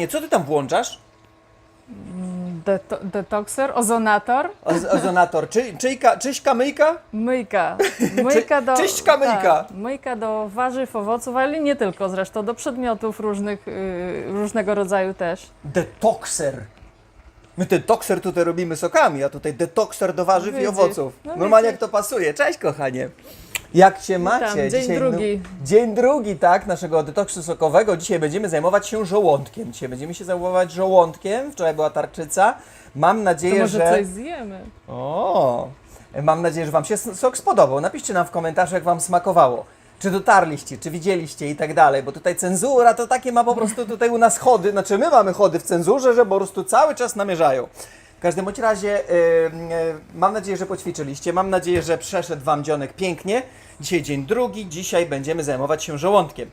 Kochanie, co ty tam włączasz? Deto detokser, ozonator, Oz ozonator. Czy, czyjka, czyśka, myjka? myjka. Myjka do, czyśćka, myjka. Tak, myjka do warzyw, owoców, ale nie tylko zresztą, do przedmiotów różnych, y, różnego rodzaju też. Detokser. My detokser tutaj robimy sokami, a tutaj detokser do warzyw i owoców. No Normalnie widzisz. jak to pasuje. Cześć kochanie. Jak się macie? dzień nu- drugi. dzień drugi, tak, naszego detoksu sokowego. Dzisiaj będziemy zajmować się żołądkiem. Dzisiaj będziemy się zajmować żołądkiem. Wczoraj była tarczyca. Mam To nadzieję, może że... coś zjemy. O, mam nadzieję, że Wam się sok spodobał. Napiszcie nam w komentarzu, jak Wam smakowało. Czy dotarliście, czy widzieliście i tak dalej, bo tutaj cenzura to takie ma po prostu tutaj u nas chody, znaczy my mamy chody w cenzurze, że po prostu cały czas namierzają. W każdym bądź razie yy, yy, mam nadzieję, że poćwiczyliście, mam nadzieję, że przeszedł Wam dzionek pięknie. Dzisiaj dzień drugi, dzisiaj będziemy zajmować się żołądkiem.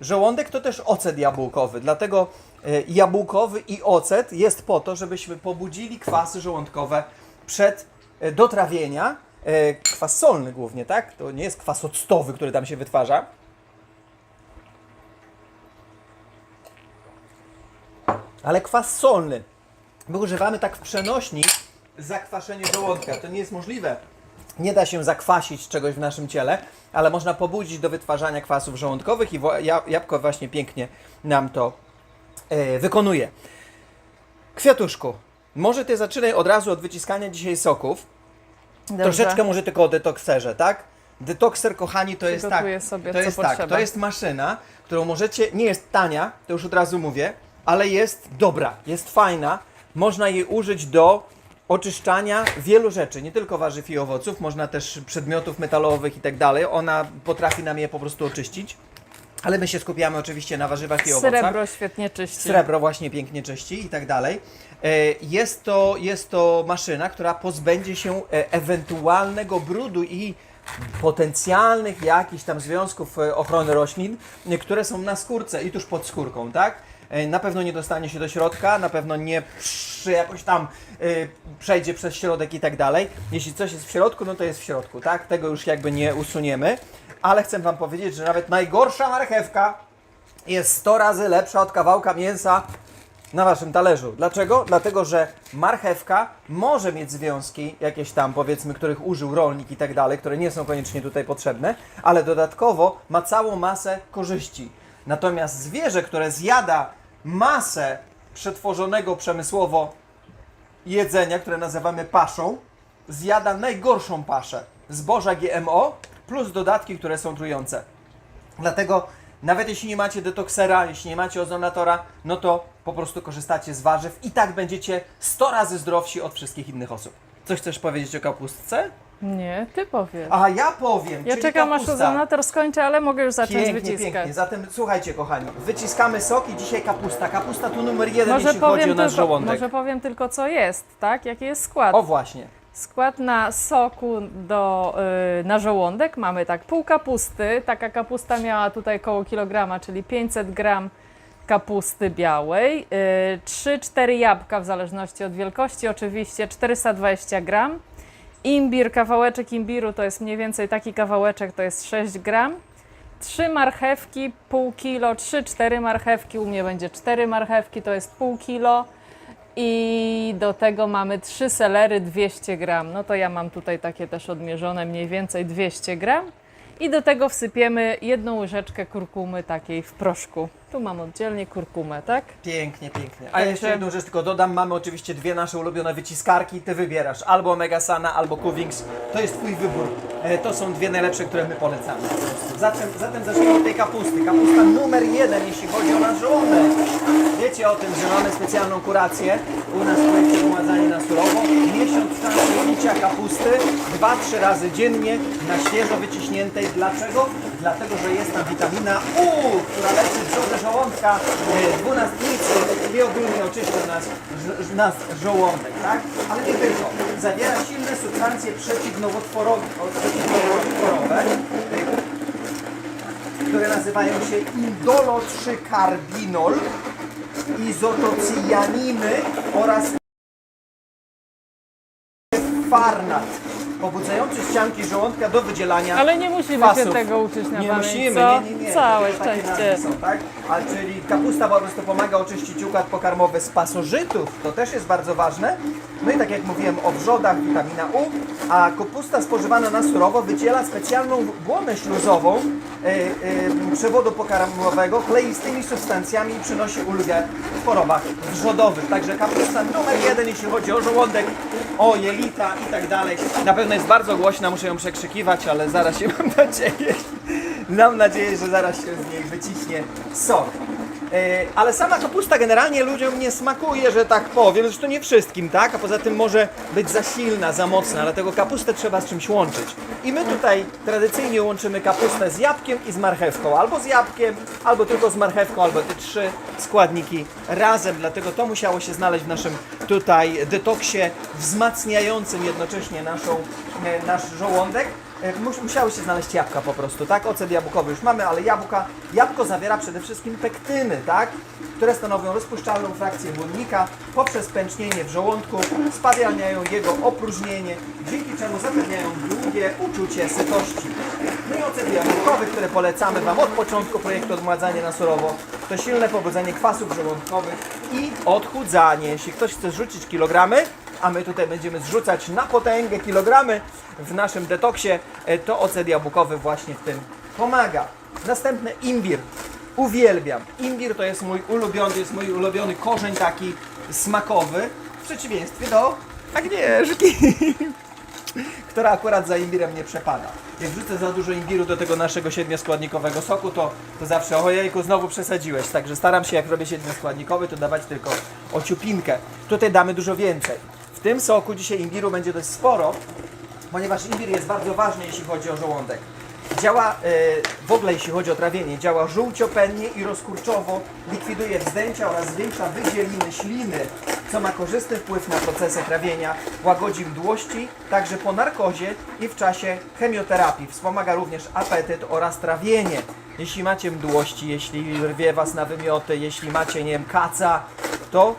Żołądek to też ocet jabłkowy, dlatego e, jabłkowy i ocet jest po to, żebyśmy pobudzili kwasy żołądkowe przed do trawienia. Kwas solny głównie, tak? To nie jest kwas octowy, który tam się wytwarza. Ale kwas solny. My używamy tak w przenośni zakwaszenie żołądka. To nie jest możliwe. Nie da się zakwasić czegoś w naszym ciele, ale można pobudzić do wytwarzania kwasów żołądkowych i jabłko właśnie pięknie nam to e, wykonuje. Kwiatuszku, może ty zaczynaj od razu od wyciskania dzisiaj soków. Dobrze. Troszeczkę może tylko o detokserze, tak? Detokser, kochani, to jest tak. Sobie, to jest tak, potrzeba. to jest maszyna, którą możecie, nie jest tania, to już od razu mówię, ale jest dobra, jest fajna. Można jej użyć do oczyszczania wielu rzeczy, nie tylko warzyw i owoców, można też przedmiotów metalowych i tak dalej. Ona potrafi nam je po prostu oczyścić. Ale my się skupiamy oczywiście na warzywach i owocach. Srebro świetnie czyści. Srebro właśnie pięknie czyści i tak dalej. E, Jest to, jest to maszyna, która pozbędzie się e, ewentualnego brudu i potencjalnych jakichś tam związków e, ochrony roślin, które są na skórce i tuż pod skórką, tak? E, Na pewno nie dostanie się do środka, na pewno nie przy jakoś tam e, przejdzie przez środek i tak dalej. Jeśli coś jest w środku, no to jest w środku, tak? Tego już jakby nie usuniemy. Ale chcę Wam powiedzieć, że nawet najgorsza marchewka jest 100 razy lepsza od kawałka mięsa na waszym talerzu. Dlaczego? Dlatego, że marchewka może mieć związki, jakieś tam powiedzmy, których użył rolnik i tak dalej, które nie są koniecznie tutaj potrzebne, ale dodatkowo ma całą masę korzyści. Natomiast zwierzę, które zjada masę przetworzonego przemysłowo jedzenia, które nazywamy paszą, zjada najgorszą paszę. Zboża GMO plus dodatki, które są trujące. Dlatego nawet jeśli nie macie detoksera, jeśli nie macie ozonatora, no to po prostu korzystacie z warzyw i tak będziecie 100 razy zdrowsi od wszystkich innych osób. Coś chcesz powiedzieć o kapustce? Nie, ty powiedz. A ja powiem. ja czyli czekam aż kapusta. ozonator skończy, ale mogę już zacząć Pięknie, wyciskać. pięknie. Zatem słuchajcie kochani, wyciskamy sok i dzisiaj kapusta. Kapusta tu numer jeden, Może jeśli chodzi o powiem, nasz tylko, żołądek. może powiem tylko, co jest, tak? Jaki jest skład. O właśnie. Skład na soku do, y, na żołądek mamy tak pół kapusty. Taka kapusta miała tutaj około kilograma, czyli 500 gram kapusty białej. Y, 3-4 jabłka w zależności od wielkości, oczywiście 420 gram. Imbir, kawałeczek imbiru to jest mniej więcej taki kawałeczek, to jest 6 gram. 3 marchewki, pół kilo, 3-4 marchewki, u mnie będzie 4 marchewki, to jest pół kilo. I do tego mamy 3 selery 200 gram. No to ja mam tutaj takie też odmierzone mniej więcej 200 gram. I do tego wsypiemy jedną łyżeczkę kurkumy takiej w proszku. Tu mam oddzielnie kurkumę, tak? Pięknie, pięknie. A Także- jeszcze jedną rzecz tylko dodam. Mamy oczywiście dwie nasze ulubione wyciskarki. Ty wybierasz albo Megasana, albo Cuvings. To jest Twój wybór. E, To są dwie najlepsze, które my polecamy. Zatem, zatem zacznijmy od tej kapusty. Kapusta numer jeden, jeśli chodzi o nasz żołądek. Wiecie o tym, że mamy specjalną kurację u nas w projekcie Umadzanie na surowo. Miesiąc czasu kapusty dwa, trzy razy dziennie na świeżo wyciśniętej. Dlaczego? Dlatego, że jest tam witamina U, która leczy wrzody żołądka, e, dwunastnicy i ogólnie oczyszcza nas, nas żołądek, tak? Ale nie tylko. Zawiera silne substancje przeciwnowotworowe, które nazywają się indolo-3-karbinol, izotocjaniny oraz farnat. Pobudzający ścianki żołądka do wydzielania Ale nie musimy Kwasów. się tego uczyć na nie pamięć, musimy, co? nie, nie, nie. Całe Takie- szczęście. nazwy Są, tak? A czyli kapusta po prostu pomaga oczyścić układ pokarmowy z pasożytów, to też jest bardzo ważne. No i tak jak mówiłem o wrzodach, witamina U, a kapusta spożywana na surowo wydziela specjalną błonę śluzową przewodu pokarmowego kleistymi substancjami i przynosi ulgę w chorobach wrzodowych. Także kapusta numer jeden, jeśli chodzi o żołądek, o jelita i tak dalej. Na pewno jest bardzo głośna, muszę ją przekrzykiwać, ale zaraz się mam nadzieję, mam nadzieję, że zaraz się z niej wyciśnie sok. E, Ale sama kapusta generalnie ludziom nie smakuje, że tak powiem, zresztą nie wszystkim, tak? A poza tym może być za silna, za mocna, dlatego kapustę trzeba z czymś łączyć. I my tutaj tradycyjnie łączymy kapustę z jabłkiem i z marchewką. Albo z jabłkiem, albo tylko z marchewką, albo te trzy składniki razem. Dlatego to musiało się znaleźć w naszym tutaj detoksie wzmacniającym jednocześnie naszą, e, nasz żołądek. E, mus- Musiały się znaleźć jabłka po prostu, tak? Ocet jabłkowy już mamy, ale jabłka, jabłko zawiera przede wszystkim pektyny, tak? Które stanowią rozpuszczalną frakcję błonnika poprzez pęcznienie w żołądku, spowalniają jego opróżnienie, dzięki czemu zapewniają długie uczucie sytości. No i ocet jabłkowy, które polecamy Wam od początku projektu Odmładzanie na surowo, to silne pobudzenie kwasów żołądkowych i odchudzanie. Jeśli ktoś chce zrzucić kilogramy, a my tutaj będziemy zrzucać na potęgę kilogramy w naszym detoksie, e, to ocet jabłkowy właśnie w tym pomaga. Następne imbir. Uwielbiam. Imbir to jest mój ulubiony, jest mój ulubiony korzeń taki smakowy, w przeciwieństwie do Agnieszki, która akurat za imbirem nie przepada. Jak wrzucę za dużo imbiru do tego naszego siedmioskładnikowego soku, to, to zawsze ojejku, znowu przesadziłeś. Także staram się, jak robię siedmioskładnikowy, to dawać tylko ociupinkę. Tutaj damy dużo więcej. Tym soku dzisiaj imbiru będzie dość sporo, ponieważ imbir jest bardzo ważny, jeśli chodzi o żołądek. Działa e, w ogóle, jeśli chodzi o trawienie, działa żółciopennie i rozkurczowo, likwiduje wzdęcia oraz zwiększa wydzieliny śliny, co ma korzystny wpływ na procesy trawienia, łagodzi mdłości, także po narkozie i w czasie chemioterapii. Wspomaga również apetyt oraz trawienie. Jeśli macie mdłości, jeśli rwie Was na wymioty, jeśli macie, nie wiem, kaca, to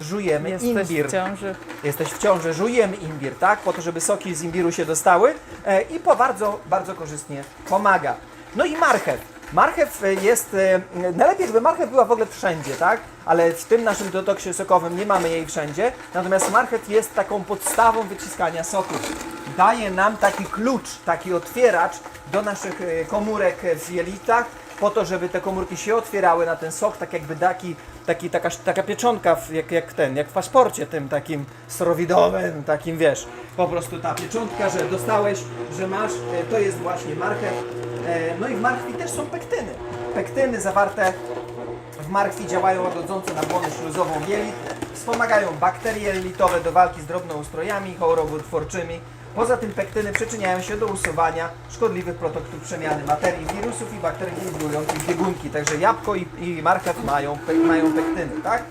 żujemy Jesteś imbir w ciąży. jesteś w ciąży, żujemy imbir, tak? Po to, żeby soki z imbiru się dostały e, i po bardzo, bardzo korzystnie pomaga. No i marchew. Marchew e, jest, e, najlepiej gdyby marchew była w ogóle wszędzie, tak? Ale w tym naszym detoksie sokowym nie mamy jej wszędzie. Natomiast marchew jest taką podstawą wyciskania soków. Daje nam taki klucz, taki otwieracz do naszych e, komórek w jelitach, po to, żeby te komórki się otwierały na ten sok, tak jakby taki, taki, taka, taka pieczonka, w, jak, jak ten, jak w paszporcie tym takim strowidowym, takim wiesz, po prostu ta pieczątka, że dostałeś, że masz, e, to jest właśnie marchew. E, No i w marchwi też są pektyny. Pektyny zawarte w marchwi działają łagodząco na błonę śluzową jelit, wspomagają bakterie jelitowe do walki z drobnoustrojami chorobotwórczymi. Poza tym pektyny przyczyniają się do usuwania szkodliwych produktów przemiany materii, wirusów i bakterii inhibujących biegunki. Także jabłko i, i marchew mają, pe, mają pektyny, tak?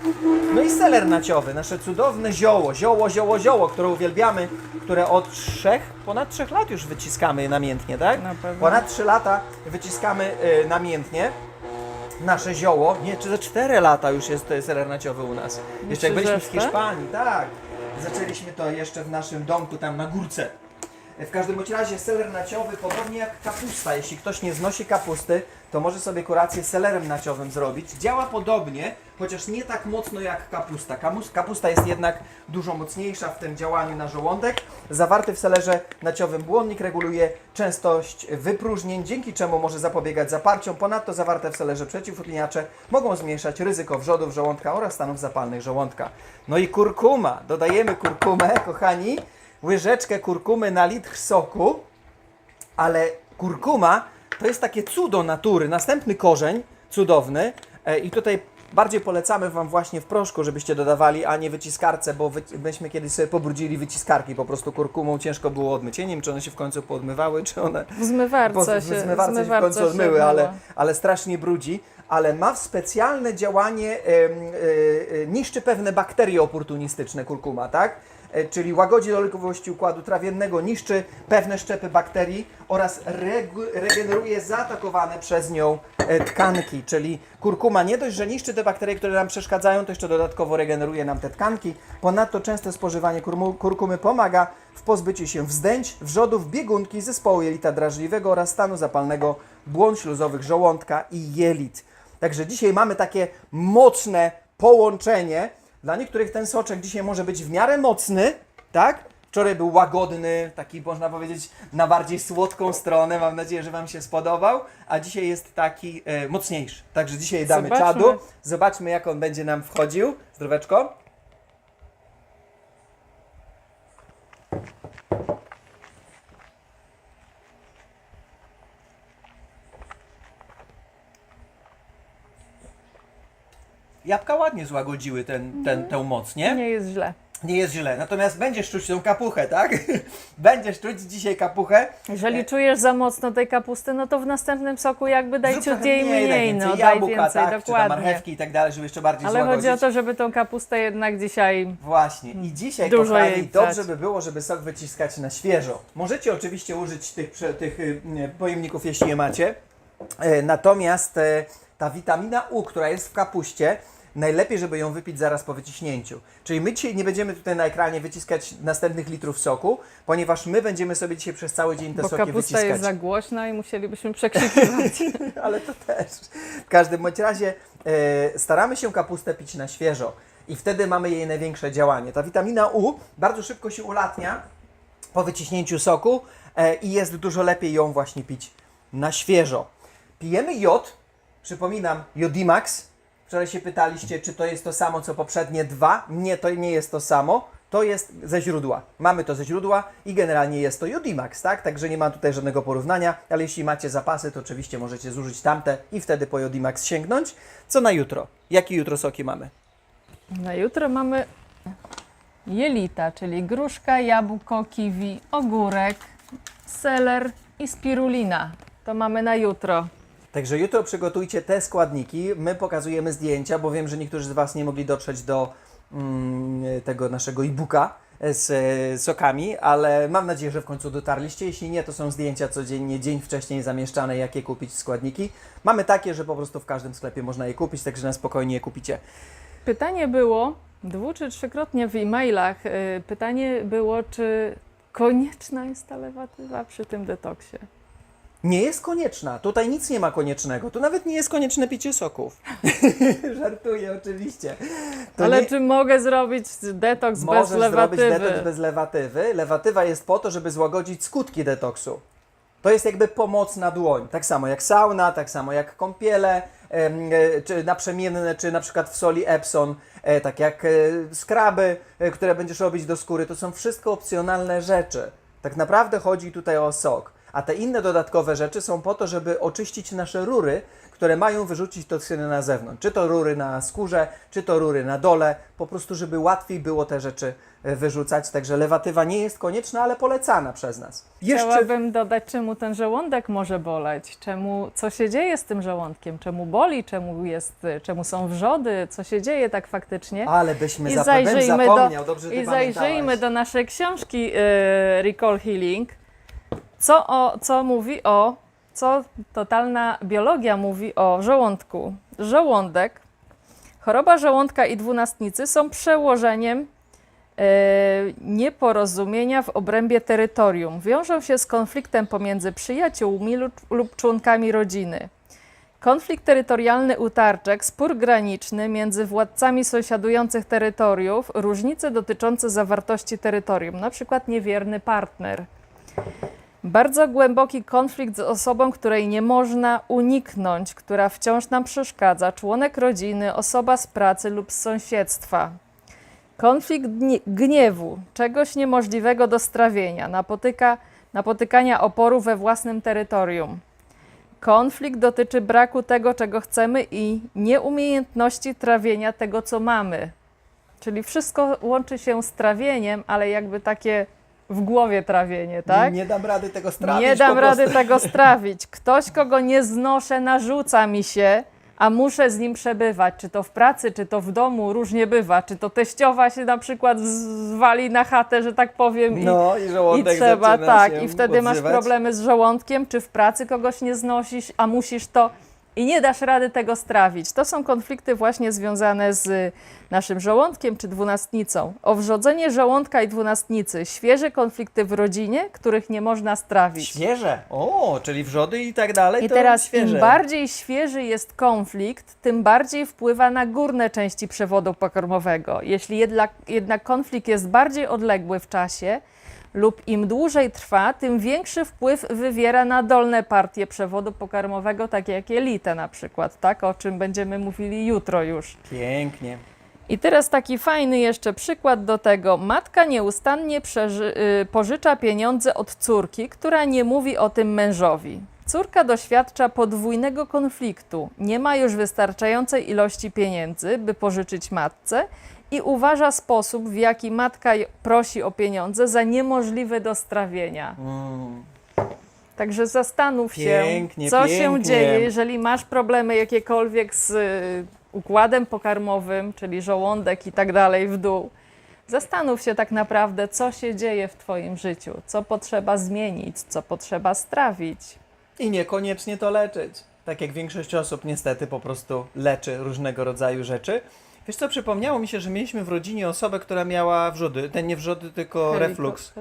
No i seler naciowy, nasze cudowne zioło, zioło, zioło, zioło, które uwielbiamy, które od trzech, ponad trzech lat już wyciskamy namiętnie, tak? Na pewno. Ponad trzy lata wyciskamy y, namiętnie nasze zioło, nie, czy za 4 lata już jest to seler naciowy u nas. Jeszcze jak byliśmy w? Hiszpanii, tak. Zaczęliśmy to jeszcze w naszym domku tam na górce. W każdym bądź razie seler naciowy, podobnie jak kapusta. Jeśli ktoś nie znosi kapusty, to może sobie kurację selerem naciowym zrobić. Działa podobnie, chociaż nie tak mocno jak kapusta. Kapusta jest jednak dużo mocniejsza w tym działaniu na żołądek. Zawarty w selerze naciowym błonnik reguluje częstość wypróżnień, dzięki czemu może zapobiegać zaparciom. Ponadto zawarte w selerze przeciwutleniacze mogą zmniejszać ryzyko wrzodów żołądka oraz stanów zapalnych żołądka. No i kurkuma. Dodajemy kurkumę, kochani. Łyżeczkę kurkumy na litr soku ale kurkuma to jest takie cudo natury. Następny korzeń cudowny e, i tutaj bardziej polecamy Wam właśnie w proszku, żebyście dodawali, a nie wyciskarce, bo wy, myśmy kiedyś sobie pobrudzili wyciskarki po prostu kurkumą, ciężko było odmyć. Ja nie wiem, czy one się w końcu poodmywały, czy one W zmywarce po- się, w zmywarce się w końcu odmyły, ale, ale strasznie brudzi. ale ma specjalne działanie, e, e, niszczy pewne bakterie oportunistyczne kurkuma, tak? E, Czyli łagodzi dolegliwości układu trawiennego, niszczy pewne szczepy bakterii oraz regeneruje zaatakowane przez nią e, tkanki. Czyli kurkuma nie dość, że niszczy te bakterie, które nam przeszkadzają, to jeszcze dodatkowo regeneruje nam te tkanki. Ponadto częste spożywanie kurkumy pomaga w pozbyciu się wzdęć, wrzodów, biegunki, zespołu jelita drażliwego oraz stanu zapalnego błon śluzowych żołądka i jelit. Także dzisiaj mamy takie mocne połączenie. Dla niektórych ten soczek dzisiaj może być w miarę mocny, tak? Wczoraj był łagodny, taki można powiedzieć na bardziej słodką stronę. Mam nadzieję, że Wam się spodobał. A dzisiaj jest taki e, mocniejszy. Także dzisiaj damy Zobaczmy. czadu. Zobaczmy, jak on będzie nam wchodził. Zdroweczko. Jabłka ładnie złagodziły ten, ten, tę moc, nie? Nie jest źle. Nie jest źle. Natomiast będziesz czuć tą kapuchę, tak? będziesz czuć dzisiaj kapuchę. Jeżeli czujesz za mocno tej kapusty, no to w następnym soku jakby daj Zrób ciut jej mniej, daj no więcej daj jabłka, więcej, tak? Czy dokładnie. marchewki i tak dalej, żeby jeszcze bardziej Ale złagodzić. chodzi o to, żeby tą kapustę jednak dzisiaj Właśnie. I dzisiaj, Dużo kochani, jej dobrze by było, żeby sok wyciskać na świeżo. Możecie oczywiście użyć tych, prze- tych y, pojemników, jeśli je macie. E, Natomiast e, ta witamina U, która jest w kapuście, najlepiej, żeby ją wypić zaraz po wyciśnięciu. Czyli my dzisiaj nie będziemy tutaj na ekranie wyciskać następnych litrów soku, ponieważ my będziemy sobie dzisiaj przez cały dzień te bo soki kapusta wyciskać. jest za głośna i musielibyśmy przekrzykiwać. ale to też. W każdym bądź razie e, staramy się kapustę pić na świeżo i wtedy mamy jej największe działanie. Ta witamina U bardzo szybko się ulatnia po wyciśnięciu soku e, i jest dużo lepiej ją właśnie pić na świeżo. Pijemy jod, przypominam, Jodimax. Wczoraj się pytaliście, czy to jest to samo co poprzednie dwa. Nie, to nie jest to samo. To jest ze źródła. Mamy to ze źródła i generalnie jest to Jodimax, tak? Także nie ma tutaj żadnego porównania, ale jeśli macie zapasy, to oczywiście możecie zużyć tamte i wtedy po Jodimax sięgnąć. Co na jutro? Jakie jutro soki mamy? Na jutro mamy jelita, czyli gruszka, jabłko, kiwi, ogórek, seler i spirulina. To mamy na jutro. Także jutro przygotujcie te składniki. My pokazujemy zdjęcia, bo wiem, że niektórzy z Was nie mogli dotrzeć do mm, tego naszego e-booka z e, sokami, ale mam nadzieję, że w końcu dotarliście. Jeśli nie, to są zdjęcia codziennie, dzień wcześniej zamieszczane, jakie kupić składniki. Mamy takie, że po prostu w każdym sklepie można je kupić, także na spokojnie je kupicie. Pytanie było dwu czy trzykrotnie w e-mailach. y, Pytanie było, czy konieczna jest ta lewatywa przy tym detoksie. Nie jest konieczna. Tutaj nic nie ma koniecznego. Tu nawet nie jest konieczne picie soków. Żartuję oczywiście. To Ale nie... czy mogę zrobić detoks bez Możesz zrobić lewatywy? detoks bez lewatywy. Lewatywa jest po to, żeby złagodzić skutki detoksu. To jest jakby pomoc na dłoń. Tak samo jak sauna, tak samo jak kąpiele, e, czy naprzemienne, czy na przykład w soli Epsom, e, tak jak e, skraby, które będziesz robić do skóry. To są wszystko opcjonalne rzeczy. Tak naprawdę chodzi tutaj o sok. A te inne dodatkowe rzeczy są po to, żeby oczyścić nasze rury, które mają wyrzucić toksyny na zewnątrz. Czy to rury na skórze, czy to rury na dole, po prostu, żeby łatwiej było te rzeczy e, wyrzucać. Także lewatywa nie jest konieczna, ale polecana przez nas. Jeszcze Chciałabym dodać, czemu ten żołądek może boleć, czemu, co się dzieje z tym żołądkiem, czemu boli, czemu, jest, czemu są wrzody, co się dzieje tak faktycznie. Ale byśmy I zajrzyjmy bym do- zapomniał, dobrze I zajrzyjmy do naszej książki y, Recall Healing. Co, o, co mówi o, co totalna biologia mówi o żołądku. Żołądek, choroba żołądka i dwunastnicy są przełożeniem y, nieporozumienia w obrębie terytorium. Wiążą się z konfliktem pomiędzy przyjaciółmi lub, lub członkami rodziny. Konflikt terytorialny utarczek, spór graniczny między władcami sąsiadujących terytoriów, różnice dotyczące zawartości terytorium, przykład niewierny partner. Bardzo głęboki konflikt z osobą, której nie można uniknąć, która wciąż nam przeszkadza, członek rodziny, osoba z pracy lub z sąsiedztwa. Konflikt gnie- gniewu, czegoś niemożliwego do strawienia, napotyka, napotykania oporu we własnym terytorium. Konflikt dotyczy braku tego, czego chcemy i nieumiejętności trawienia tego, co mamy. Czyli wszystko łączy się z trawieniem, ale jakby takie w głowie trawienie, tak? Nie, dam rady tego strawić Nie dam rady tego strawić. Ktoś, kogo nie znoszę, narzuca mi się, a muszę z nim przebywać, czy to w pracy, czy to w domu, różnie bywa, czy to teściowa się na przykład zwali na chatę, że tak powiem, i, No i i żołądek trzeba, zaczyna tak, i wtedy masz odzywać. problemy z żołądkiem, czy w pracy kogoś nie znosisz, a musisz to i nie dasz rady tego strawić. To są konflikty właśnie związane z naszym żołądkiem czy dwunastnicą. Owrzodzenie żołądka i dwunastnicy, świeże konflikty w rodzinie, których nie można strawić. Świeże. O, czyli wrzody i tak dalej. I teraz świeże. im bardziej świeży jest konflikt, tym bardziej wpływa na górne części przewodu pokarmowego. Jeśli jednak, jednak konflikt jest bardziej odległy w czasie lub im dłużej trwa, tym większy wpływ wywiera na dolne partie przewodu pokarmowego, takie jak jelita na przykład, tak? o czym będziemy mówili jutro już. Pięknie. I teraz taki fajny jeszcze przykład do tego. Matka nieustannie y, pożycza pieniądze od córki, która nie mówi o tym mężowi. Córka doświadcza podwójnego konfliktu. Nie ma już wystarczającej ilości pieniędzy, by pożyczyć matce i uważa sposób, w jaki matka prosi o pieniądze za niemożliwy do strawienia. Mm. Także zastanów Pięknie, się, co się pięknie. dzieje, jeżeli masz problemy jakiekolwiek z y, układem pokarmowym, czyli żołądek i tak dalej w dół. Zastanów się tak naprawdę, co się dzieje w Twoim życiu, co potrzeba zmienić, co potrzeba strawić. I niekoniecznie to leczyć. Tak jak większość osób niestety po prostu leczy różnego rodzaju rzeczy. Wiesz co, przypomniało mi się, że mieliśmy w rodzinie osobę, która miała wrzody. Ten nie wrzody, tylko reflux.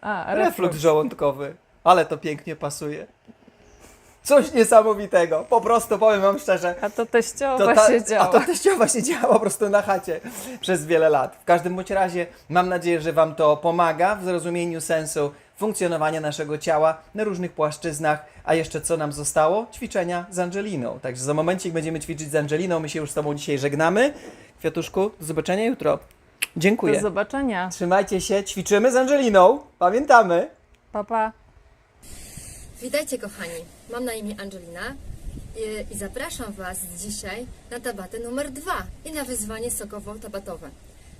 A, Reflux żołądkowy. Ale to pięknie pasuje. Coś niesamowitego. Po prostu powiem wam szczerze. A to teściowa To ta, siedziała. a to teściowa siedziała po prostu na chacie przez wiele lat. W każdym bądź razie mam nadzieję, że Wam to pomaga w zrozumieniu sensu funkcjonowania naszego ciała na różnych płaszczyznach. A jeszcze co nam zostało? Ćwiczenia z Angeliną. Także za momencik będziemy ćwiczyć z Angeliną. My się już z Tobą dzisiaj żegnamy. Kwiatuszku, do zobaczenia jutro. Do Dziękuję. zobaczenia. Trzymajcie się, ćwiczymy z Angeliną. Pamiętamy. Pa, pa. Witajcie kochani, mam na imię Angelina i, i zapraszam Was dzisiaj na tabatę numer dwa i na wyzwanie sokowo-tabatowe.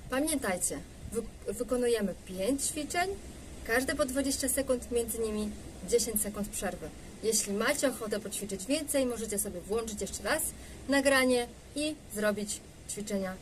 Pamiętajcie, wy, wykonujemy 5 ćwiczeń, każde po 20 sekund, między nimi 10 sekund przerwy. Jeśli macie ochotę poćwiczyć więcej, możecie sobie włączyć jeszcze raz nagranie i zrobić ćwiczenia